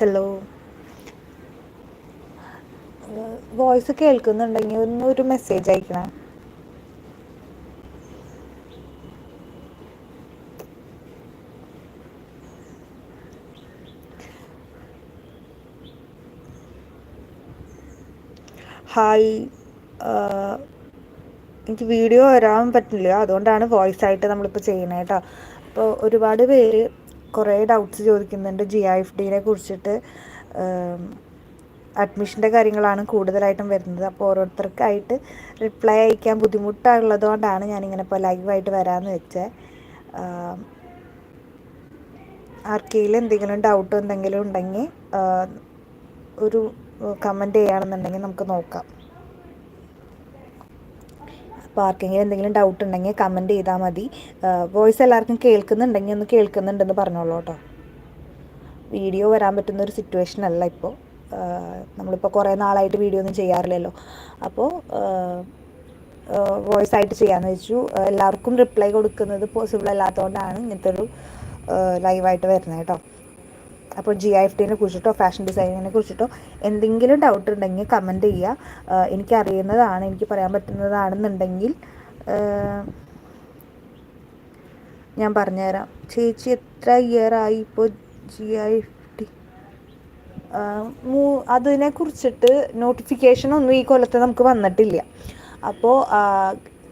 Hello. Voice കേൾക്കുന്നുണ്ടെങ്കിൽ ഒന്ന് ഒരു message അയക്കണം. ഹായ് എനിക്ക് വീഡിയോ വരാൻ പറ്റില്ല. അതുകൊണ്ടാണ് വോയിസ് ആയിട്ട് നമ്മളിപ്പോൾ ചെയ്യുന്നത് കേട്ടോ അപ്പോൾ ഒരുപാട് പേര് കുറേ ഡൗട്ട്സ് ചോദിക്കുന്നുണ്ട് ജി ഐ എഫ് ഡിനെ കുറിച്ചിട്ട്. അഡ്മിഷന്റെ കാര്യങ്ങളാണ് കൂടുതലായിട്ടും വരുന്നത്. അപ്പോൾ ഓരോരുത്തർക്കായിട്ട് റിപ്ലൈ അയക്കാൻ ബുദ്ധിമുട്ടുള്ളത് കൊണ്ടാണ് ഞാനിങ്ങനെ ഇപ്പോൾ ലൈവായിട്ട് വരാമെന്ന് വെച്ചത് ആർക്കെങ്കിലും എന്തെങ്കിലും ഡൗട്ട് എന്തെങ്കിലും ഉണ്ടെങ്കിൽ ഒരു കമന്റ് ചെയ്യുകയാണെന്നുണ്ടെങ്കിൽ നമുക്ക് നോക്കാം. അപ്പോൾ ആർക്കെങ്കിലും എന്തെങ്കിലും ഡൗട്ട് ഉണ്ടെങ്കിൽ കമന്റ് ചെയ്താൽ മതി. വോയിസ് എല്ലാവർക്കും കേൾക്കുന്നുണ്ടെങ്കിൽ ഒന്ന് കേൾക്കുന്നുണ്ടെന്ന് പറഞ്ഞോളൂ കേട്ടോ. വീഡിയോ വരാൻ പറ്റുന്ന ഒരു സിറ്റുവേഷൻ അല്ല ഇപ്പോൾ. നമ്മളിപ്പോൾ കുറേ നാളായിട്ട് വീഡിയോ ഒന്നും ചെയ്യാറില്ലല്ലോ. അപ്പോൾ വോയിസ് ആയിട്ട് ചെയ്യാമെന്ന് വെച്ചു. എല്ലാവർക്കും റിപ്ലൈ കൊടുക്കുന്നത് പോസിബിൾ അല്ലാത്തതുകൊണ്ടാണ് ഇങ്ങനത്തെ ഒരു ലൈവായിട്ട് വരുന്നത് കേട്ടോ. അപ്പോൾ ജി ഐ എഫ് ടീനെ കുറിച്ചിട്ടോ ഫാഷൻ ഡിസൈനിങ്ങിനെ കുറിച്ചിട്ടോ എന്തെങ്കിലും ഡൗട്ട് ഉണ്ടെങ്കിൽ കമന്റ് ചെയ്യുക. എനിക്കറിയുന്നതാണ് എനിക്ക് പറയാൻ പറ്റുന്നതാണെന്നുണ്ടെങ്കിൽ ഞാൻ പറഞ്ഞുതരാം. ചേച്ചി എത്ര ഇയർ ആയി ഇപ്പോൾ ജി ഐ എഫ് ടി അതിനെ കുറിച്ചിട്ട് നോട്ടിഫിക്കേഷൻ ഒന്നും ഈ കൊല്ലത്ത് നമുക്ക് വന്നിട്ടില്ല. അപ്പോൾ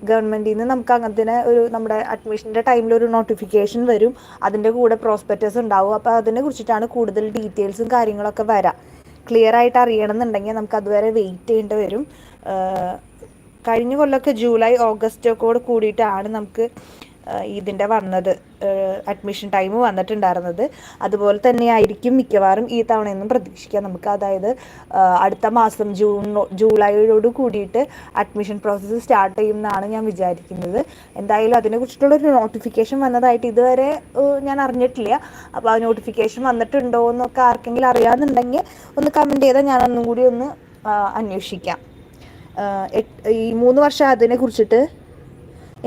ഗവൺമെന്റിൽ നിന്ന് നമുക്ക് അങ്ങനത്തെ ഒരു നമ്മുടെ അഡ്മിഷന്റെ ടൈമിൽ ഒരു നോട്ടിഫിക്കേഷൻ വരും. അതിന്റെ കൂടെ പ്രോസ്പെക്റ്റസ് ഉണ്ടാവും. അപ്പോൾ അതിനെ കുറിച്ചിട്ടാണ് കൂടുതൽ ഡീറ്റെയിൽസും കാര്യങ്ങളൊക്കെ വരാം. ക്ലിയർ ആയിട്ട് അറിയണമെന്നുണ്ടെങ്കിൽ നമുക്ക് അതുവരെ വെയിറ്റ് ചെയ്യേണ്ടി വരും. കഴിഞ്ഞ കൊല്ലമൊക്കെ ജൂലൈ ഓഗസ്റ്റ് ഒക്കെ കൂടിയിട്ടാണ് നമുക്ക് ഇതിന്റെ വന്നത് അഡ്മിഷൻ ടൈം വന്നിട്ടുണ്ടായിരുന്നത്. അതുപോലെ തന്നെ ആയിരിക്കും മിക്കവാറും ഈ തവണയെന്നും പ്രതീക്ഷിക്കാം. നമുക്ക് അതായത് അടുത്ത മാസം ജൂൺ ജൂലൈയോട് കൂടിയിട്ട് അഡ്മിഷൻ പ്രോസസ്സ് സ്റ്റാർട്ട് ചെയ്യുമെന്നാണ് ഞാൻ വിചാരിക്കുന്നത്. എന്തായാലും അതിനെക്കുറിച്ചിട്ടുള്ളൊരു നോട്ടിഫിക്കേഷൻ വന്നതായിട്ട് ഇതുവരെ ഞാൻ അറിഞ്ഞിട്ടില്ല. അപ്പോൾ ആ നോട്ടിഫിക്കേഷൻ വന്നിട്ടുണ്ടോ എന്നൊക്കെ ആർക്കെങ്കിലും അറിയാമെന്നുണ്ടെങ്കിൽ ഒന്ന് കമന്റ് ചെയ്താൽ ഞാൻ ഒന്നും കൂടി ഒന്ന് അന്വേഷിക്കാം. ഈ മൂന്ന് വർഷം അതിനെ കുറിച്ചിട്ട്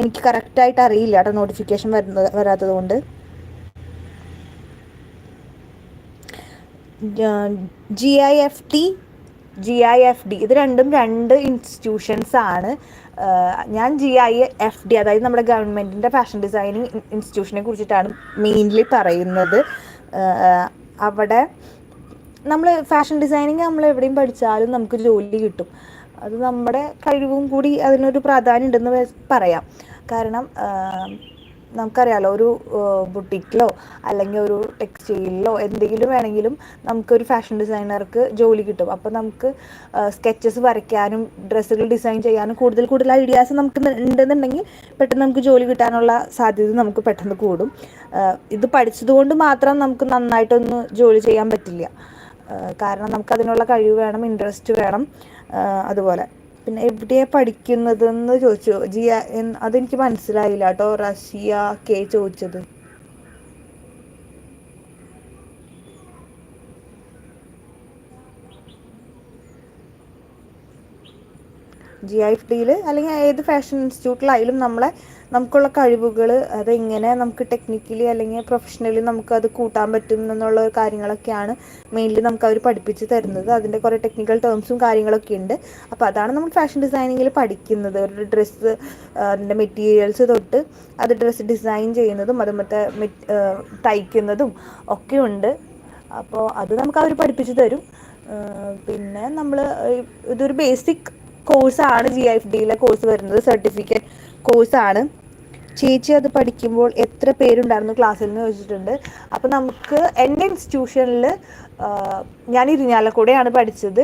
എനിക്ക് കറക്റ്റായിട്ട് അറിയില്ല കേട്ടോ നോട്ടിഫിക്കേഷൻ വരുന്നത് വരാത്തത് കൊണ്ട് G I F T G I F D ഇത് രണ്ടും രണ്ട് ഇൻസ്റ്റിറ്റ്യൂഷൻസ് ആണ്. ഞാൻ ജി ഐ എഫ് ഡി അതായത് നമ്മുടെ ഗവൺമെന്റിന്റെ ഫാഷൻ ഡിസൈനിങ് ഇൻസ്റ്റിറ്റ്യൂഷനെ കുറിച്ചിട്ടാണ് മെയിൻലി പറയുന്നത്. അവിടെ നമ്മൾ ഫാഷൻ ഡിസൈനിങ് നമ്മൾ എവിടെയും പഠിച്ചാലും നമുക്ക് ജോലി കിട്ടും. അത് നമ്മുടെ കഴിവും കൂടി അതിനൊരു പ്രാധാന്യം ഉണ്ടെന്ന് പറയാം. കാരണം നമുക്കറിയാലോ ഒരു ബുട്ടിക്കിലോ അല്ലെങ്കിൽ ഒരു ടെക്സ്റ്റൈലിലോ എന്തെങ്കിലും വേണമെങ്കിലും നമുക്കൊരു ഫാഷൻ ഡിസൈനർക്ക് ജോലി കിട്ടും. അപ്പോൾ നമുക്ക് സ്കെച്ചസ് വരയ്ക്കാനും ഡ്രസ്സുകൾ ഡിസൈൻ ചെയ്യാനും കൂടുതൽ കൂടുതൽ ഐഡിയാസ് നമുക്ക് ഉണ്ടെന്നുണ്ടെങ്കിൽ പെട്ടെന്ന് നമുക്ക് ജോലി കിട്ടാനുള്ള സാധ്യത നമുക്ക് പെട്ടെന്ന് കൂടും. ഇത് പഠിച്ചതുകൊണ്ട് മാത്രം നമുക്ക് നന്നായിട്ടൊന്ന് ജോലി ചെയ്യാൻ പറ്റില്ല. കാരണം നമുക്ക് നമുക്കതിനുള്ള കഴിവ് വേണം ഇൻട്രസ്റ്റ് വേണം അതുപോലെ. പിന്നെ എവിടെയാണ് പഠിക്കുന്നതെന്ന് ചോദിച്ചു. ജിയ അതെനിക്ക് മനസ്സിലായില്ല കേട്ടോ റഷ്യ കെ ചോദിച്ചത്. ജി ഐ എഫ് ഡിയിൽ അല്ലെങ്കിൽ ഏത് ഫാഷൻ ഇൻസ്റ്റിറ്റ്യൂട്ടിലായാലും നമ്മളെ നമുക്കുള്ള കഴിവുകൾ അതെങ്ങനെ നമുക്ക് ടെക്നിക്കലി അല്ലെങ്കിൽ പ്രൊഫഷണലി നമുക്ക് അത് കൂട്ടാൻ പറ്റും എന്നുള്ള കാര്യങ്ങളൊക്കെയാണ് മെയിൻലി നമുക്ക് അവർ പഠിപ്പിച്ച് തരുന്നത്. അതിന്റെ കുറേ ടെക്നിക്കൽ ടേംസും കാര്യങ്ങളൊക്കെ ഉണ്ട്. അപ്പോൾ അതാണ് നമ്മൾ ഫാഷൻ ഡിസൈനിങ്ങിൽ പഠിക്കുന്നത്. ഒരു ഡ്രസ്സ് അതിന്റെ മെറ്റീരിയൽസ് തൊട്ട് അത് ഡ്രസ്സ് ഡിസൈൻ ചെയ്യുന്നതും അത് മറ്റേ തയ്ക്കുന്നതും ഒക്കെ ഉണ്ട്. അപ്പോൾ അത് നമുക്ക് അവർ പഠിപ്പിച്ച് തരും. പിന്നെ നമ്മൾ ഇതൊരു ബേസിക് കോഴ്സാണ് ജി എഫ് ഡിയിലെ കോഴ്സ് വരുന്നത്. സർട്ടിഫിക്കറ്റ് കോഴ്സാണ് ചേച്ചി അത് പഠിക്കുമ്പോൾ എത്ര പേരുണ്ടായിരുന്നു ക്ലാസ്സിൽ എന്ന് ചോദിച്ചിട്ടുണ്ട്. അപ്പോൾ നമുക്ക് എന്റെ ഇൻസ്റ്റിറ്റ്യൂഷനിൽ ഞാൻ ഇരിഞ്ഞാലക്കൂടെയാണ് പഠിച്ചത്.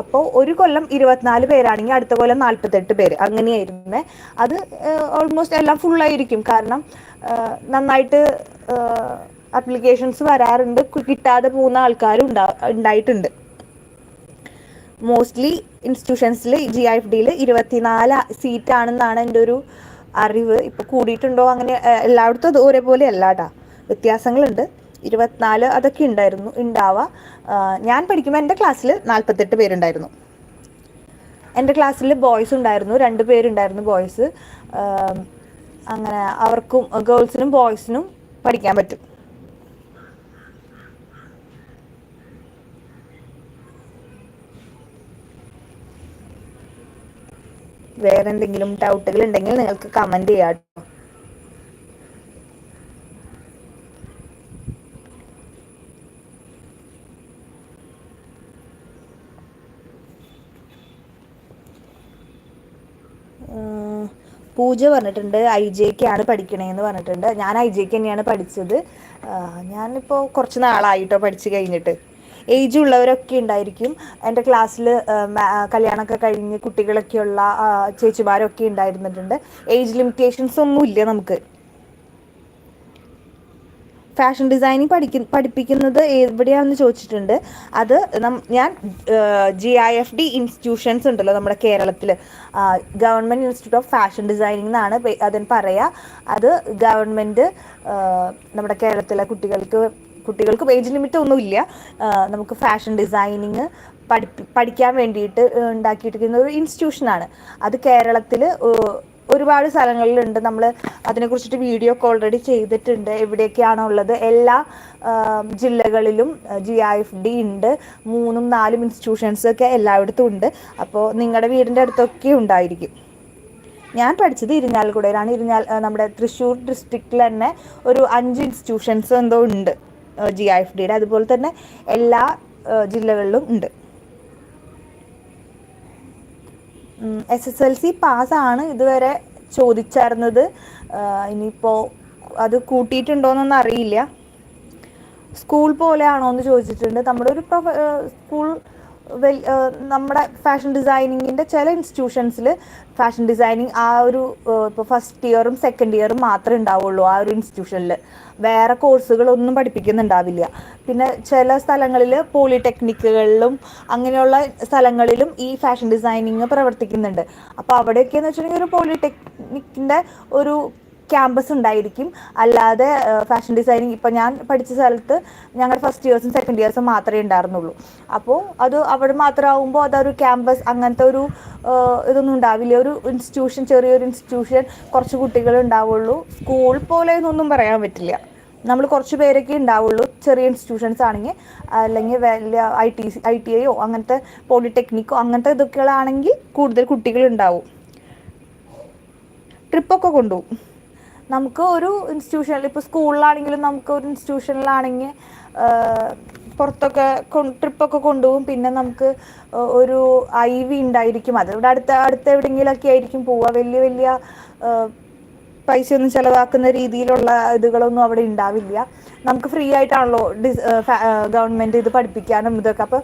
അപ്പോൾ ഒരു കൊല്ലം ഇരുപത്തിനാല് പേരാണെങ്കിൽ അടുത്ത കൊല്ലം നാൽപ്പത്തെട്ട് പേര് അങ്ങനെയായിരുന്നേ. അത് ഓൾമോസ്റ്റ് എല്ലാം ഫുള്ളായിരിക്കും കാരണം നന്നായിട്ട് അപ്ലിക്കേഷൻസ് വരാറുണ്ട്. കിട്ടാതെ പോകുന്ന ആൾക്കാരും ഉണ്ടാ ഉണ്ടായിട്ടുണ്ട്. മോസ്റ്റ്ലി ഇൻസ്റ്റിറ്റ്യൂഷൻസിൽ ജി ഐ എഫ് ഡിയിൽ ഇരുപത്തിനാല് സീറ്റാണെന്നാണ് എന്റെ ഒരു അറിവ്. ഇപ്പോൾ കൂടിയിട്ടുണ്ടോ അങ്ങനെ എല്ലായിടത്തും അത് ഒരേപോലെ അല്ല കേട്ടോ വ്യത്യാസങ്ങളുണ്ട്. ഇരുപത്തിനാല് അതൊക്കെ ഉണ്ടായിരുന്നു ഉണ്ടാവുക ഞാൻ പഠിക്കുമ്പോൾ എന്റെ ക്ലാസ്സിൽ നാൽപ്പത്തെട്ട് പേരുണ്ടായിരുന്നു. എന്റെ ക്ലാസ്സിൽ ബോയ്സ് ഉണ്ടായിരുന്നു രണ്ട് പേരുണ്ടായിരുന്നു ബോയ്സ്. അങ്ങനെ അവർക്കും ഗേൾസിനും ബോയ്സിനും പഠിക്കാൻ പറ്റും. വേറെ എന്തെങ്കിലും ഡൗട്ടുകൾ ഉണ്ടെങ്കിൽ നിങ്ങൾക്ക് ചെയ്യാട്ടോ ആഹ് പൂജ പറഞ്ഞിട്ടുണ്ട് ഐ ജെക്ക് ആണ് പഠിക്കണേന്ന് പറഞ്ഞിട്ടുണ്ട്. ഞാൻ ഐ ജെക്ക് തന്നെയാണ് പഠിച്ചത്. ഞാനിപ്പോൾ കുറച്ച് നാളായിട്ടോ പഠിച്ചു കഴിഞ്ഞിട്ട്. ഏജ് ഉള്ളവരൊക്കെ ഉണ്ടായിരിക്കും. എന്റെ ക്ലാസ്സിൽ കല്യാണമൊക്കെ കഴിഞ്ഞ് കുട്ടികളൊക്കെയുള്ള ചേച്ചിമാരൊക്കെ ഉണ്ടായിരുന്നിട്ടുണ്ട്. ഏജ് ലിമിറ്റേഷൻസ് ഒന്നും ഇല്ല നമുക്ക്. ഫാഷൻ ഡിസൈനിങ് പഠിക്ക പഠിപ്പിക്കുന്നത് എവിടെയാണെന്ന് ചോദിച്ചിട്ടുണ്ട്. അത് ഞാൻ G I F D institutions ഉണ്ടല്ലോ നമ്മുടെ കേരളത്തിൽ government institute of fashion designing എന്നാണ് അതിന് പറയുക അത് ഗവൺമെന്റ് നമ്മുടെ കേരളത്തിലെ കുട്ടികൾക്ക് കുട്ടികൾക്ക് ഏജ് ലിമിറ്റ് ഒന്നുമില്ല. നമുക്ക് ഫാഷൻ ഡിസൈനിങ് പഠിപ്പി പഠിക്കാൻ വേണ്ടിയിട്ട് ഉണ്ടാക്കിയിട്ടിരിക്കുന്ന ഒരു ഇൻസ്റ്റിറ്റ്യൂഷനാണ് അത് കേരളത്തിൽ ഒരുപാട് സ്ഥലങ്ങളിലുണ്ട്. നമ്മൾ അതിനെക്കുറിച്ചിട്ട് വീഡിയോ ഒക്കെ ഓൾറെഡി ചെയ്തിട്ടുണ്ട്. എവിടെയൊക്കെയാണോ ഉള്ളത് എല്ലാ ജില്ലകളിലും ജി ഐ എഫ് ഡി ഉണ്ട്. മൂന്നും നാലും ഇൻസ്റ്റിറ്റ്യൂഷൻസ് ഒക്കെ എല്ലായിടത്തും ഉണ്ട്. അപ്പോൾ നിങ്ങളുടെ വീടിന്റെ അടുത്തൊക്കെ ഉണ്ടായിരിക്കും. ഞാൻ പഠിച്ചത് ഇരിഞ്ഞാലക്കുടയിലാണ്. ഇരിഞ്ഞാൽ നമ്മുടെ തൃശ്ശൂർ ഡിസ്ട്രിക്റ്റിൽ തന്നെ ഒരു അഞ്ച് ഇൻസ്റ്റിറ്റ്യൂഷൻസ് എന്തോ ഉണ്ട്. ജി ഐ എഫ് ഡിയുടെ അതുപോലെ തന്നെ എല്ലാ ജില്ലകളിലും ഉണ്ട്. എസ് എസ് എൽ സി പാസ്സാണ് ഇതുവരെ ചോദിച്ചായിരുന്നത്. ഇനിയിപ്പോൾ അത് കൂട്ടിയിട്ടുണ്ടോയെന്നൊന്നും അറിയില്ല. സ്കൂൾ പോലെയാണോ എന്ന് ചോദിച്ചിട്ടുണ്ട്. നമ്മുടെ ഒരു പ്രൊഫ സ്കൂൾ നമ്മുടെ ഫാഷൻ ഡിസൈനിങ്ങിന്റെ ചില ഇൻസ്റ്റിറ്റ്യൂഷൻസിൽ ഫാഷൻ ഡിസൈനിങ് ആ ഒരു ഇപ്പോൾ ഫസ്റ്റ് ഇയറും സെക്കൻഡ് ഇയറും മാത്രമേ ഉണ്ടാവുള്ളൂ ആ ഒരു ഇൻസ്റ്റിറ്റ്യൂഷനിൽ വേറെ കോഴ്സുകളൊന്നും പഠിപ്പിക്കുന്നുണ്ടാവില്ല. പിന്നെ ചില സ്ഥലങ്ങളിൽ പോളിടെക്നിക്കുകളിലും അങ്ങനെയുള്ള സ്ഥലങ്ങളിലും ഈ ഫാഷൻ ഡിസൈനിങ് പ്രവർത്തിക്കുന്നുണ്ട്. അപ്പോൾ അവിടെയൊക്കെയെന്ന് വെച്ചിട്ടുണ്ടെങ്കിൽ ഒരു പോളിടെക്നിക്കിന്റെ ഒരു ക്യാമ്പസ് ഉണ്ടായിരിക്കും. അല്ലാതെ ഫാഷൻ ഡിസൈനിങ് ഇപ്പം ഞാൻ പഠിച്ച സ്ഥലത്ത് ഞങ്ങളുടെ ഫസ്റ്റ് ഇയേഴ്സും സെക്കൻഡ് ഇയേഴ്സും മാത്രമേ ഉണ്ടായിരുന്നുള്ളൂ. അപ്പോൾ അത് അവിടെ മാത്രമാകുമ്പോൾ അതൊരു ക്യാമ്പസ് അങ്ങനത്തെ ഒരു ഇതൊന്നും ഉണ്ടാവില്ല. ഒരു ഇൻസ്റ്റിറ്റ്യൂഷൻ ചെറിയൊരു ഇൻസ്റ്റിറ്റ്യൂഷൻ കുറച്ച് കുട്ടികൾ ഉണ്ടാവുള്ളൂ. സ്കൂൾ പോലെ എന്നൊന്നും പറയാൻ പറ്റില്ല. നമ്മൾ കുറച്ച് പേരൊക്കെ ഉണ്ടാവുള്ളൂ. ചെറിയ ഇൻസ്റ്റിറ്റ്യൂഷൻസ് ആണെങ്കിൽ അല്ലെങ്കിൽ വലിയ ഐ ടി ഐ ടി ഐയോ അങ്ങനത്തെ പോളിടെക്നിക്കോ അങ്ങനത്തെ ഇതൊക്കെയാണെങ്കിൽ കൂടുതൽ കുട്ടികൾ ഉണ്ടാവും. ട്രിപ്പൊക്കെ കൊണ്ടുപോകും. നമുക്ക് ഒരു ഇൻസ്റ്റിറ്റ്യൂഷനിൽ ഇപ്പോൾ സ്കൂളിലാണെങ്കിലും നമുക്ക് ഒരു ഇൻസ്റ്റിറ്റ്യൂഷനിലാണെങ്കിൽ പുറത്തൊക്കെ ട്രിപ്പൊക്കെ കൊണ്ടുപോകും. പിന്നെ നമുക്ക് ഒരു ഐ വി ഉണ്ടായിരിക്കും. അത് ഇവിടെ അടുത്ത അടുത്ത എവിടെയെങ്കിലുമൊക്കെ ആയിരിക്കും പോവുക. വലിയ വലിയ പൈസ ഒന്നും ചിലവാക്കുന്ന രീതിയിലുള്ള ഇതുകളൊന്നും അവിടെ ഉണ്ടാവില്ല. നമുക്ക് ഫ്രീ ആയിട്ടാണല്ലോ ഗവൺമെന്റ് ഇത് പഠിപ്പിക്കാനും ഇതൊക്കെ. അപ്പോൾ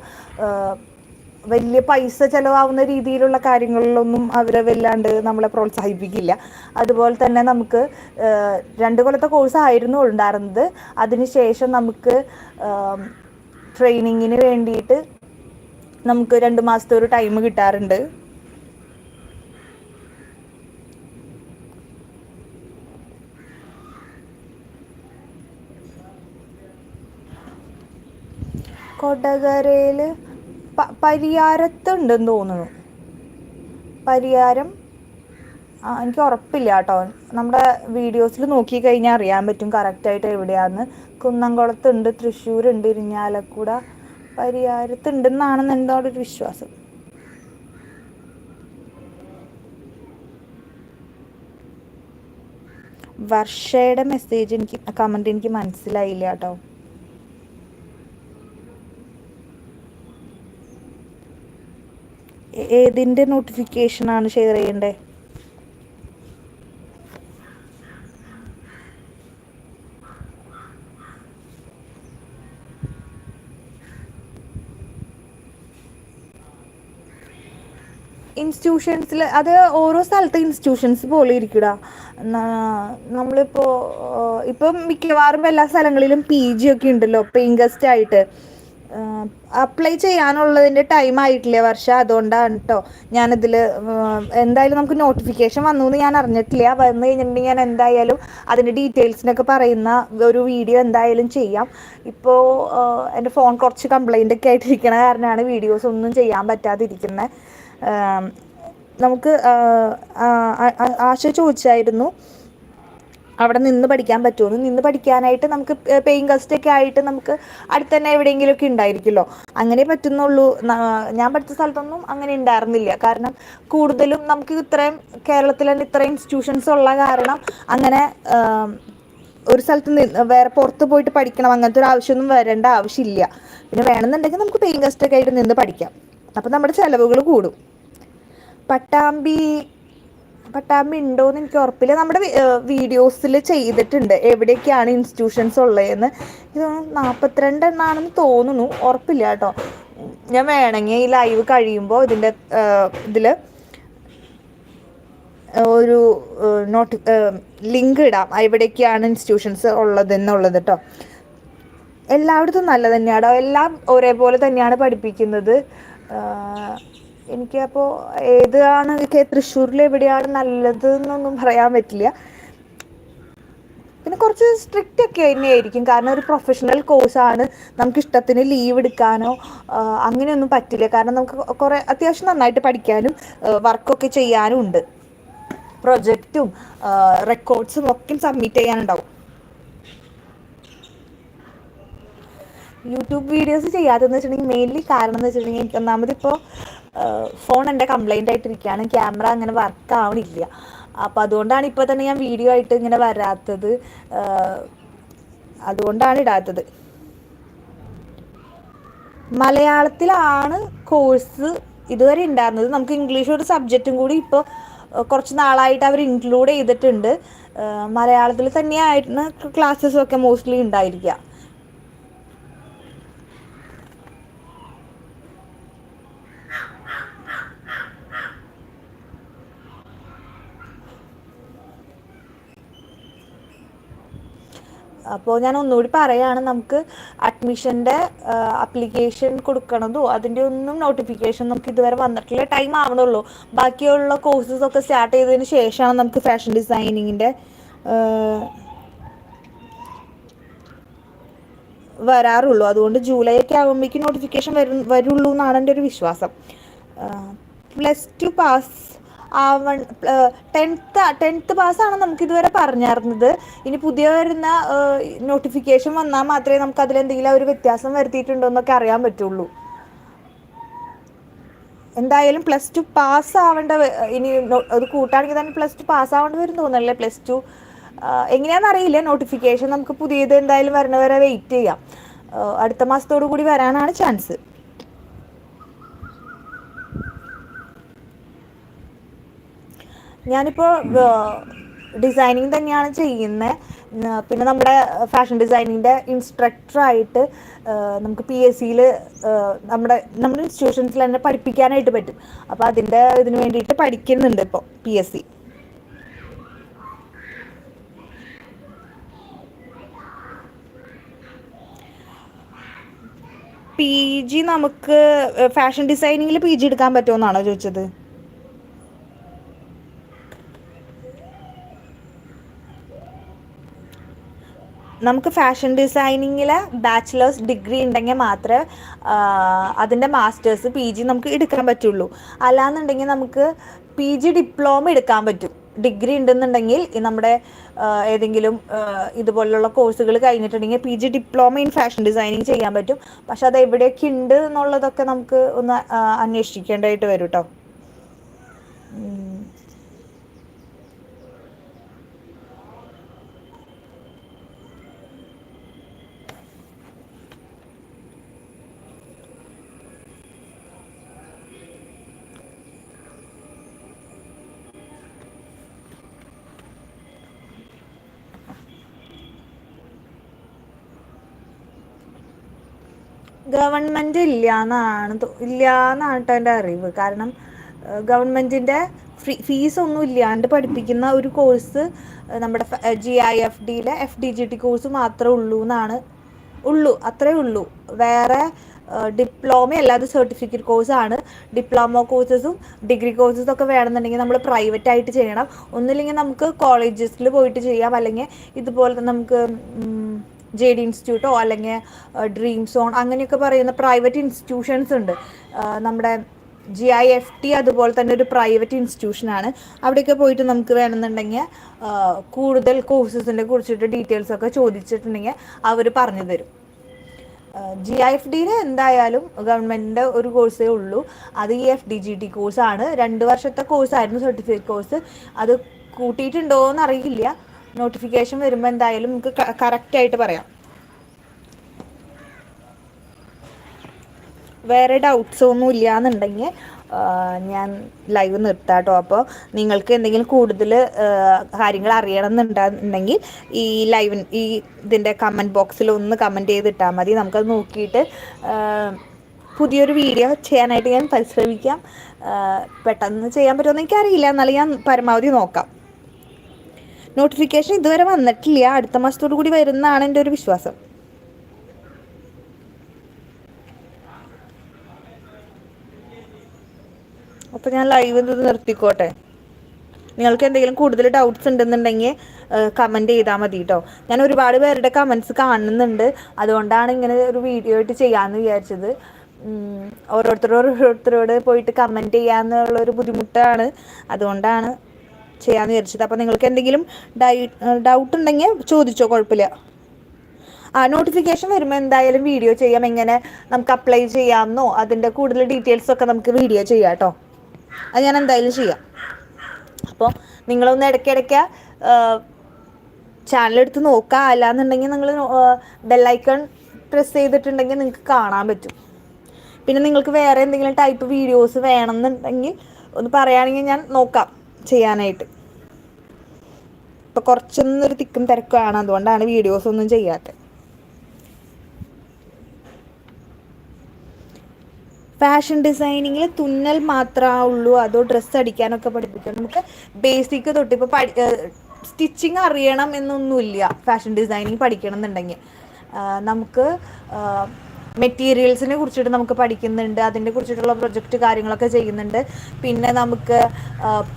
വലിയ പൈസ ചിലവാകുന്ന രീതിയിലുള്ള കാര്യങ്ങളിലൊന്നും അവരെ വല്ലാണ്ട് നമ്മളെ പ്രോത്സാഹിപ്പിക്കില്ല. അതുപോലെ തന്നെ നമുക്ക് രണ്ട് കൊല്ലത്തെ കോഴ്സ് ആയിരുന്നു ഉണ്ടായിരുന്നത്. അതിനുശേഷം നമുക്ക് ട്രെയിനിങ്ങിന് വേണ്ടിയിട്ട് നമുക്ക് രണ്ട് മാസത്തെ ഒരു ടൈം കിട്ടാറുണ്ട്. കൊടകരയിൽ പരിയാരത്തുണ്ടെന്ന് തോന്നുന്നു. പരിയാരം? എനിക്ക് ഉറപ്പില്ല കേട്ടോ. നമ്മുടെ വീഡിയോസിൽ നോക്കി കഴിഞ്ഞാൽ അറിയാൻ പറ്റും കറക്റ്റായിട്ട് എവിടെയാന്ന്. കുന്നംകുളത്തുണ്ട് തൃശ്ശൂരുണ്ട് ഇരിഞ്ഞാലക്കുട പരിയാരത്തുണ്ടെന്നാണെന്ന് എന്താണ് ഒരു വിശ്വാസം. വർഷയുടെ മെസ്സേജ് എനിക്ക് കമന്റ് എനിക്ക് മനസ്സിലായില്ല കേട്ടോ. ഏതിന്റെ നോട്ടിഫിക്കേഷനാണ് ഷെയർ ചെയ്യേണ്ടത് ഇൻസ്റ്റിറ്റ്യൂഷൻസിൽ അത് ഓരോ സ്ഥലത്തെ ഇൻസ്റ്റിറ്റ്യൂഷൻസ് പോലെ ഇരിക്കൂടാ. നമ്മളിപ്പോൾ ഇപ്പം മിക്കവാറും എല്ലാ സ്ഥലങ്ങളിലും പി ജി ഒക്കെ ഉണ്ടല്ലോ പെയിങ് ഗസ്റ്റ് ആയിട്ട്. അപ്ലൈ ചെയ്യാനുള്ളതിന്റെ ടൈം ആയിട്ടില്ല വർഷം? അതുകൊണ്ടാണ് കേട്ടോ ഞാനിതിൽ എന്തായാലും നമുക്ക് നോട്ടിഫിക്കേഷൻ വന്നു എന്ന് ഞാൻ അറിഞ്ഞിട്ടില്ല. വന്നു കഴിഞ്ഞിട്ടുണ്ടെങ്കിൽ ഞാൻ എന്തായാലും അതിന്റെ ഡീറ്റെയിൽസിനൊക്കെ പറയുന്ന ഒരു വീഡിയോ എന്തായാലും ചെയ്യാം. ഇപ്പോൾ എന്റെ ഫോൺ കുറച്ച് കംപ്ലൈന്റ് ഒക്കെ ആയിട്ടിരിക്കണ കാരണമാണ് വീഡിയോസ് ഒന്നും ചെയ്യാൻ പറ്റാതിരിക്കുന്നത് നമുക്ക് ആശ ചോദിച്ചായിരുന്നു. അവിടെ നിന്ന് പഠിക്കാൻ പറ്റുമോ നിന്ന് പഠിക്കാനായിട്ട് നമുക്ക് പേയിങ് ഗസ്റ്റ് ഒക്കെ ആയിട്ട് നമുക്ക് അടുത്ത് തന്നെ എവിടെയെങ്കിലുമൊക്കെ ഉണ്ടായിരിക്കുമല്ലോ. അങ്ങനെ പറ്റുന്നുള്ളൂ. ഞാൻ പഠിച്ച സ്ഥലത്തൊന്നും അങ്ങനെ ഉണ്ടായിരുന്നില്ല. കാരണം കൂടുതലും നമുക്ക് ഇത്രയും കേരളത്തിൽ തന്നെ ഇത്രയും ഇൻസ്റ്റിറ്റ്യൂഷൻസ് ഉള്ള കാരണം അങ്ങനെ ഒരു സ്ഥലത്ത് നിന്ന് വേറെ പുറത്ത് പോയിട്ട് പഠിക്കണം അങ്ങനത്തെ ഒരു ആവശ്യമൊന്നും വരേണ്ട ആവശ്യമില്ല. പിന്നെ വേണമെന്നുണ്ടെങ്കിൽ നമുക്ക് പേയിങ് ഗസ്റ്റ് ഒക്കെ ആയിട്ട് നിന്ന് പഠിക്കാം. അപ്പം നമ്മുടെ ചിലവുകൾ കൂടും. പട്ടാമ്പി പട്ടാമ്പി ഉണ്ടോയെന്ന് എനിക്ക് ഉറപ്പില്ല. നമ്മുടെ വീഡിയോസിൽ ചെയ്തിട്ടുണ്ട്. എവിടെയൊക്കെയാണ് ഇൻസ്റ്റിറ്റ്യൂഷൻസ് ഉള്ളതെന്ന് ഇത് നാൽപ്പത്തിരണ്ട് എണ്ണാണെന്ന് തോന്നുന്നു. ഉറപ്പില്ല കേട്ടോ. ഞാൻ വേണമെങ്കിൽ ഈ ലൈവ് കഴിയുമ്പോൾ ഇതിന്റെ ഇതിൽ ഒരു നോട്ട് ലിങ്ക് ഇടാം. എവിടെയൊക്കെയാണ് ഇൻസ്റ്റിറ്റ്യൂഷൻസ് ഉള്ളത് എന്നുള്ളത് കേട്ടോ എല്ലായിടത്തും നല്ല തന്നെയാണോ എല്ലാം ഒരേപോലെ തന്നെയാണ് പഠിപ്പിക്കുന്നത്. എനിക്ക് അപ്പോൾ ഏതാണ് തൃശ്ശൂരിൽ എവിടെയാണ് നല്ലത് എന്നൊന്നും പറയാൻ പറ്റില്ല. പിന്നെ കുറച്ച് സ്ട്രിക്റ്റ് ഒക്കെ തന്നെയായിരിക്കും. കാരണം ഒരു പ്രൊഫഷണൽ കോഴ്സാണ് നമുക്ക് ഇഷ്ടത്തിന് ലീവ് എടുക്കാനോ അങ്ങനെയൊന്നും പറ്റില്ല. കാരണം നമുക്ക് കുറേ അത്യാവശ്യം നന്നായിട്ട് പഠിക്കാനും വർക്കൊക്കെ ചെയ്യാനും ഉണ്ട്. പ്രൊജക്റ്റും റെക്കോർഡ്സും ഒക്കെ സബ്മിറ്റ് ചെയ്യാനുണ്ടാവും. യൂട്യൂബ് വീഡിയോസ് ചെയ്യാത്തതെന്ന് വെച്ചിട്ടുണ്ടെങ്കിൽ മെയിൻലി കാരണം എന്ന് വെച്ചിട്ടുണ്ടെങ്കിൽ എനിക്ക് ഒന്നാമത് ഇപ്പോൾ ഫോൺ എന്റെ കംപ്ലൈന്റ് ആയിട്ടിരിക്കുകയാണ്. ക്യാമറ അങ്ങനെ വർക്ക് ആവണില്ല. അപ്പോൾ അതുകൊണ്ടാണ് ഇപ്പോൾ തന്നെ ഞാൻ വീഡിയോ ആയിട്ട് ഇങ്ങനെ വരാത്തത്. അതുകൊണ്ടാണ് ഇടാത്തത്. മലയാളത്തിലാണ് കോഴ്സ് ഇതുവരെ ഉണ്ടായിരുന്നത്. നമുക്ക് ഇംഗ്ലീഷ് ഒരു സബ്ജക്റ്റും കൂടി ഇപ്പോൾ കുറച്ച് നാളായിട്ട് അവർ ഇൻക്ലൂഡ് ചെയ്തിട്ടുണ്ട്. മലയാളത്തിൽ തന്നെയായിരുന്നു ക്ലാസ്സസൊക്കെ മോസ്റ്റ്ലി ഉണ്ടായിരിക്കുക. അപ്പോൾ ഞാൻ ഒന്നുകൂടി പറയുകയാണ് നമുക്ക് അഡ്മിഷന്റെ അപ്ലിക്കേഷൻ കൊടുക്കണതോ അതിന്റെ ഒന്നും നോട്ടിഫിക്കേഷൻ നമുക്ക് ഇതുവരെ വന്നിട്ടില്ല ടൈം ആവണുള്ളൂ. ബാക്കിയുള്ള കോഴ്സസ് ഒക്കെ സ്റ്റാർട്ട് ചെയ്തതിന് ശേഷമാണ് നമുക്ക് ഫാഷൻ ഡിസൈനിങ്ങിന്റെ വരാറുള്ളൂ. അതുകൊണ്ട് ജൂലൈ ഒക്കെ ആകുമ്പോഴേക്കും നോട്ടിഫിക്കേഷൻ വരും വരുള്ളൂ എന്നാണ് എന്റെ ഒരു വിശ്വാസം. പ്ലസ് ടു പാസ് ആവൺ ടെൻത്ത് ടെൻത്ത് പാസ്സാണ് നമുക്ക് ഇതുവരെ പറഞ്ഞിരുന്നത് ഇനി പുതിയ വരുന്ന നോട്ടിഫിക്കേഷൻ വന്നാൽ മാത്രമേ നമുക്ക് അതിലെന്തെങ്കിലും ഒരു വ്യത്യാസം വരുത്തിയിട്ടുണ്ടോ എന്നൊക്കെ അറിയാൻ പറ്റുള്ളൂ. എന്തായാലും പ്ലസ് ടു പാസ് ആവേണ്ട ഇനി ഒരു കൂട്ടാണെങ്കിൽ തന്നെ പ്ലസ് ടു പാസ് ആവേണ്ടി വരും തോന്നല്ലേ പ്ലസ് ടു? എങ്ങനെയാണെന്ന് അറിയില്ല നോട്ടിഫിക്കേഷൻ നമുക്ക് പുതിയത് എന്തായാലും വരണവരെ വെയിറ്റ് ചെയ്യാം. അടുത്ത മാസത്തോടു കൂടി വരാനാണ് ചാൻസ്. ഞാനിപ്പോൾ ഡിസൈനിങ് തന്നെയാണ് ചെയ്യുന്നത് പിന്നെ നമ്മുടെ ഫാഷൻ ഡിസൈനിങ്ങിന്റെ ഇൻസ്ട്രക്ടറായിട്ട് നമുക്ക് പി എസ് സിയിൽ നമ്മുടെ നമ്മുടെ ഇൻസ്റ്റിറ്റ്യൂഷൻസിൽ തന്നെ പഠിപ്പിക്കാനായിട്ട് പറ്റും. അപ്പോൾ അതിന്റെ ഇതിന് വേണ്ടിയിട്ട് പഠിക്കുന്നുണ്ട് ഇപ്പോൾ P S C P G നമുക്ക് ഫാഷൻ ഡിസൈനിങ്ങിൽ പി ജി എടുക്കാൻ പറ്റുമെന്നാണോ ചോദിച്ചത്? നമുക്ക് ഫാഷൻ ഡിസൈനിങ്ങിൽ ബാച്ചിലേഴ്സ് ഡിഗ്രി ഉണ്ടെങ്കിൽ മാത്രമേ അതിന്റെ മാസ്റ്റേഴ്സ് പി ജി നമുക്ക് എടുക്കാൻ പറ്റുള്ളൂ. അല്ലാന്നുണ്ടെങ്കിൽ നമുക്ക് പി ജി ഡിപ്ലോമ എടുക്കാൻ പറ്റും. ഡിഗ്രി ഉണ്ടെന്നുണ്ടെങ്കിൽ നമ്മുടെ ഏതെങ്കിലും ഇതുപോലുള്ള കോഴ്സുകൾ കഴിഞ്ഞിട്ടുണ്ടെങ്കിൽ P G diploma in fashion designing ചെയ്യാൻ പറ്റും. പക്ഷെ അത് എവിടെയൊക്കെ ഉണ്ട് എന്നുള്ളതൊക്കെ നമുക്ക് ഒന്ന് അന്വേഷിക്കേണ്ടതായിട്ട് വരും കേട്ടോ ഗവൺമെന്റ് ഇല്ലാന്നാണ് ഇല്ലാന്നാണ് കേട്ടോ എന്റെ അറിവ്. കാരണം ഗവൺമെന്റിന്റെ ഫീസ് ഫീസൊന്നും ഇല്ലാണ്ട് പഠിപ്പിക്കുന്ന ഒരു കോഴ്സ് നമ്മുടെ G I F ഡിയിലെ F D G T course മാത്രമേ ഉള്ളൂ എന്നാണ് ഉള്ളൂ അത്രേ ഉള്ളൂ. വേറെ ഡിപ്ലോമ അല്ലാതെ സർട്ടിഫിക്കറ്റ് കോഴ്സാണ് ഡിപ്ലോമ കോഴ്സസും ഡിഗ്രി കോഴ്സസും ഒക്കെ വേണമെന്നുണ്ടെങ്കിൽ നമ്മൾ പ്രൈവറ്റ് ആയിട്ട് ചെയ്യണം. ഒന്നില്ലെങ്കിൽ നമുക്ക് കോളേജസിൽ പോയിട്ട് ചെയ്യാം. അല്ലെങ്കിൽ ഇതുപോലെ നമുക്ക് ജെ ഡി ഇൻസ്റ്റിറ്റ്യൂട്ടോ അല്ലെങ്കിൽ ഡ്രീം സോൺ അങ്ങനെയൊക്കെ പറയുന്ന പ്രൈവറ്റ് ഇൻസ്റ്റിറ്റ്യൂഷൻസ് ഉണ്ട്. നമ്മുടെ ജി ഐ എഫ് ടി അതുപോലെ തന്നെ ഒരു പ്രൈവറ്റ് ഇൻസ്റ്റിറ്റ്യൂഷനാണ് അവിടെയൊക്കെ പോയിട്ട് നമുക്ക് വേണമെന്നുണ്ടെങ്കിൽ കൂടുതൽ കോഴ്സസിനെ കുറിച്ചിട്ട് ഡീറ്റെയിൽസ് ഒക്കെ ചോദിച്ചിട്ടുണ്ടെങ്കിൽ അവർ പറഞ്ഞു തരും. ജി ഐ എഫ് ഡിയിൽ എന്തായാലും ഗവൺമെന്റിന്റെ ഒരു കോഴ്സേ ഉള്ളൂ. അത് ഈ എഫ് ഡി ജി ടി കോഴ്സാണ് രണ്ട് വർഷത്തെ കോഴ്സായിരുന്നു സർട്ടിഫിക്കറ്റ് കോഴ്സ് അത് കൂട്ടിയിട്ടുണ്ടോ എന്ന് അറിയില്ല. നോട്ടിഫിക്കേഷൻ വരുമ്പോൾ എന്തായാലും നമുക്ക് കറക്റ്റായിട്ട് പറയാം. വേറെ ഡൗട്ട്സ് ഒന്നും ഇല്ല എന്നുണ്ടെങ്കിൽ ഞാൻ ലൈവ് നിർത്താട്ടോ. അപ്പോൾ നിങ്ങൾക്ക് എന്തെങ്കിലും കൂടുതൽ കാര്യങ്ങൾ അറിയണം എന്നുണ്ടെന്നുണ്ടെങ്കിൽ ഈ ലൈവ് ഈ ഇതിന്റെ കമന്റ് ബോക്സിൽ ഒന്ന് കമന്റ് ചെയ്തിട്ടാൽ മതി. നമുക്കത് നോക്കിയിട്ട് പുതിയൊരു വീഡിയോ ചെയ്യാനായിട്ട് ഞാൻ പരിശ്രമിക്കാം. പെട്ടെന്ന് ചെയ്യാൻ പറ്റുമെന്ന് എനിക്കറിയില്ല. എന്നാലും ഞാൻ പരമാവധി നോക്കാം. നോട്ടിഫിക്കേഷൻ ഇതുവരെ വന്നിട്ടില്ല. അടുത്ത മാസത്തോടു കൂടി വരുന്നതാണ് എന്റെ ഒരു വിശ്വാസം. അപ്പോൾ ഞാൻ ലൈവ് ഇത് നിർത്തിക്കോട്ടെ. നിങ്ങൾക്ക് എന്തെങ്കിലും കൂടുതൽ ഡൗട്ട്സ് ഉണ്ടെന്നുണ്ടെങ്കിൽ കമന്റ് ചെയ്താൽ മതി കേട്ടോ ഞാൻ ഒരുപാട് പേരുടെ കമന്റ്സ് കാണുന്നുണ്ട്. അതുകൊണ്ടാണ് ഇങ്ങനെ ഒരു വീഡിയോ ആയിട്ട് ചെയ്യാമെന്ന് വിചാരിച്ചത്. ഓരോരുത്തരോട് ഓരോരുത്തരോട് പോയിട്ട് കമന്റ് ചെയ്യാമെന്നുള്ളൊരു ബുദ്ധിമുട്ടാണ്. അതുകൊണ്ടാണ് ചെയ്യാമെന്ന് വിചാരിച്ചത് അപ്പോൾ നിങ്ങൾക്ക് എന്തെങ്കിലും ഡൗട്ട് ഉണ്ടെങ്കിൽ ചോദിച്ചോ കുഴപ്പമില്ല. ആ നോട്ടിഫിക്കേഷൻ വരുമ്പോൾ എന്തായാലും വീഡിയോ ചെയ്യാം. എങ്ങനെ നമുക്ക് അപ്ലൈ ചെയ്യാമെന്നോ അതിന്റെ കൂടുതൽ ഡീറ്റെയിൽസ് ഒക്കെ നമുക്ക് വീഡിയോ ചെയ്യാം കേട്ടോ. അത് ഞാൻ എന്തായാലും ചെയ്യാം. അപ്പോൾ നിങ്ങളൊന്ന് ഇടയ്ക്കിടയ്ക്ക് ചാനൽ എടുത്ത് നോക്കുക. അല്ലാന്നുണ്ടെങ്കിൽ നിങ്ങൾ ബെല്ലൈക്കൺ പ്രസ് ചെയ്തിട്ടുണ്ടെങ്കിൽ നിങ്ങൾക്ക് കാണാൻ പറ്റും. പിന്നെ നിങ്ങൾക്ക് വേറെ എന്തെങ്കിലും ടൈപ്പ് വീഡിയോസ് വേണമെന്നുണ്ടെങ്കിൽ ഒന്ന് പറയുകയാണെങ്കിൽ ഞാൻ നോക്കാം. ചെയ്യാനായിട്ട്. ഇപ്പോൾ കുറച്ചൊന്നൊരു തിക്കും തിരക്കുമാണ്. അതുകൊണ്ടാണ് വീഡിയോസ് ഒന്നും ചെയ്യാത്തത് ഫാഷൻ ഡിസൈനിങ്ങിൽ തുന്നൽ മാത്രമേ ഉള്ളൂ അതോ ഡ്രസ്സ് അടിക്കാനൊക്കെ പഠിപ്പിക്കണം. നമുക്ക് ബേസിക് തൊട്ട് ഇപ്പോൾ പഠി സ്റ്റിച്ചിങ് അറിയണം എന്നൊന്നുമില്ല. ഫാഷൻ ഡിസൈനിങ് പഠിക്കണം എന്നുണ്ടെങ്കിൽ നമുക്ക് മെറ്റീരിയൽസിനെ കുറിച്ചിട്ട് നമുക്ക് പഠിക്കുന്നുണ്ട് അതിനെ കുറിച്ചിട്ടുള്ള പ്രൊജക്റ്റ് കാര്യങ്ങളൊക്കെ ചെയ്യുന്നുണ്ട്. പിന്നെ നമുക്ക്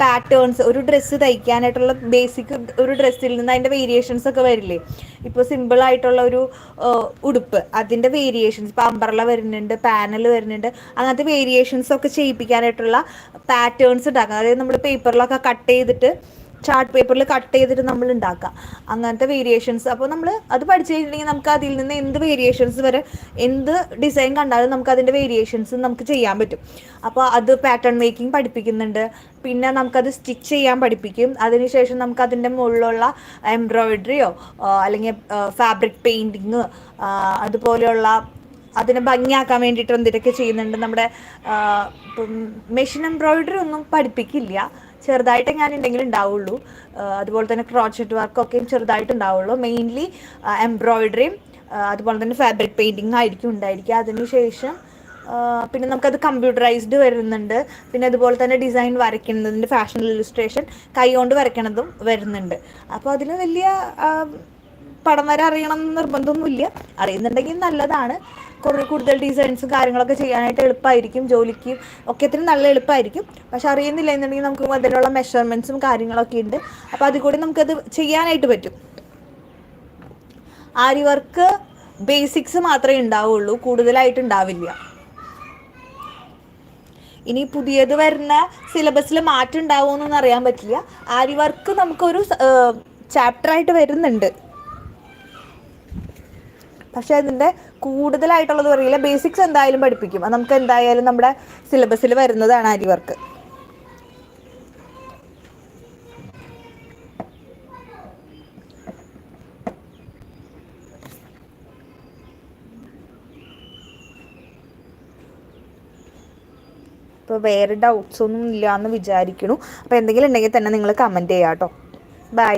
പാറ്റേൺസ് ഒരു ഡ്രസ്സ് തയ്ക്കാനായിട്ടുള്ള ബേസിക് ഒരു ഡ്രസ്സിൽ നിന്ന് അതിന്റെ വേരിയേഷൻസ് ഒക്കെ വരില്ലേ? ഇപ്പോൾ സിമ്പിൾ ആയിട്ടുള്ള ഒരു ഉടുപ്പ് അതിന്റെ വേരിയേഷൻസ് ഇപ്പോൾ അമ്പർല വരുന്നുണ്ട് പാനൽ വരുന്നുണ്ട്. അങ്ങനത്തെ വേരിയേഷൻസ് ഒക്കെ ചെയ്യിപ്പിക്കാനായിട്ടുള്ള പാറ്റേൺസ് ഉണ്ടാക്കുക അതായത് നമ്മൾ പേപ്പറിലൊക്കെ കട്ട് ചെയ്തിട്ട് ചാർട്ട് പേപ്പറിൽ കട്ട് ചെയ്തിട്ട് നമ്മൾ ഉണ്ടാക്കുക അങ്ങനത്തെ വേരിയേഷൻസ് അപ്പോൾ നമ്മൾ അത് പഠിച്ചു കഴിഞ്ഞിട്ടുണ്ടെങ്കിൽ നമുക്ക് അതിൽ നിന്ന് എന്ത് വേരിയേഷൻസ് വരെ എന്ത് ഡിസൈൻ കണ്ടാലും നമുക്ക് അതിന്റെ വേരിയേഷൻസ് നമുക്ക് ചെയ്യാൻ പറ്റും. അപ്പോൾ അത് പാറ്റേൺ മേക്കിംഗ് പഠിപ്പിക്കുന്നുണ്ട്. പിന്നെ നമുക്കത് സ്റ്റിച്ച് ചെയ്യാൻ പഠിപ്പിക്കും. അതിനുശേഷം നമുക്ക് അതിന്റെ മുകളിലുള്ള എംബ്രോയിഡറിയോ അല്ലെങ്കിൽ ഫാബ്രിക് പെയിന്റിങ് അതുപോലെയുള്ള അതിനെ ഭംഗിയാക്കാൻ വേണ്ടിയിട്ട് എന്തിനൊക്കെ ചെയ്യുന്നുണ്ട്. നമ്മുടെ മെഷീൻ എംബ്രോയിഡറി ഒന്നും പഠിപ്പിക്കില്ല. ചെറുതായിട്ട് ഞാൻ ഉണ്ടെങ്കിൽ ഉണ്ടാവുള്ളൂ. അതുപോലെ തന്നെ ക്രോച്ചറ്റ് വർക്കൊക്കെയും ചെറുതായിട്ട് ഉണ്ടാവുള്ളൂ. മെയിൻലി എംബ്രോയിഡറിയും അതുപോലെ തന്നെ ഫാബ്രിക് പെയിന്റിങ് ആയിരിക്കും ഉണ്ടായിരിക്കുക. അതിനുശേഷം പിന്നെ നമുക്കത് കമ്പ്യൂട്ടറൈസ്ഡ് വരുന്നുണ്ട്. പിന്നെ അതുപോലെ തന്നെ ഡിസൈൻ വരയ്ക്കുന്നതിന്റെ ഫാഷൻ ഇല്ലുസ്ട്രേഷൻ കൈകൊണ്ട് വരയ്ക്കണതും വരുന്നുണ്ട്. അപ്പോൾ അതിന് വലിയ പടം വരെ അറിയണം എന്ന് നിർബന്ധമൊന്നുമില്ല. അറിയുന്നുണ്ടെങ്കിൽ നല്ലതാണ്. കുറേ കൂടുതൽ ഡിസൈൻസും കാര്യങ്ങളൊക്കെ ചെയ്യാനായിട്ട് എളുപ്പമായിരിക്കും ജോലിക്ക്. ഒക്കത്തിന് നല്ല എളുപ്പമായിരിക്കും. പക്ഷെ അറിയുന്നില്ല എന്നുണ്ടെങ്കിൽ നമുക്ക് അതിനുള്ള മെഷർമെന്റ്സും കാര്യങ്ങളൊക്കെ ഉണ്ട്. അപ്പോൾ അതിൽ കൂടി നമുക്കത് ചെയ്യാനായിട്ട് പറ്റും. ആരി വർക്ക് ബേസിക്സ് മാത്രമേ ഉണ്ടാവുള്ളൂ. കൂടുതലായിട്ട് ഉണ്ടാവില്ല. ഇനി പുതിയത് വരുന്ന സിലബസിൽ മാറ്റം ഉണ്ടാവുമെന്നൊന്നും അറിയാൻ പറ്റില്ല. ആരി വർക്ക് നമുക്കൊരു ചാപ്റ്ററായിട്ട് വരുന്നുണ്ട്. പക്ഷെ അതിന്റെ കൂടുതലായിട്ടുള്ളത് പറയില്ല. ബേസിക്സ് എന്തായാലും പഠിപ്പിക്കും. അത് നമുക്ക് എന്തായാലും നമ്മുടെ സിലബസിൽ വരുന്നതാണ് അരി വർക്ക് ഇപ്പോൾ വേറെ ഡൗട്ട്സ് ഒന്നും ഇല്ല എന്ന് വിചാരിക്കുന്നു അപ്പോൾ എന്തെങ്കിലും ഉണ്ടെങ്കിൽ തന്നെ നിങ്ങൾ കമന്റ് ചെയ്യാം കേട്ടോ ബൈ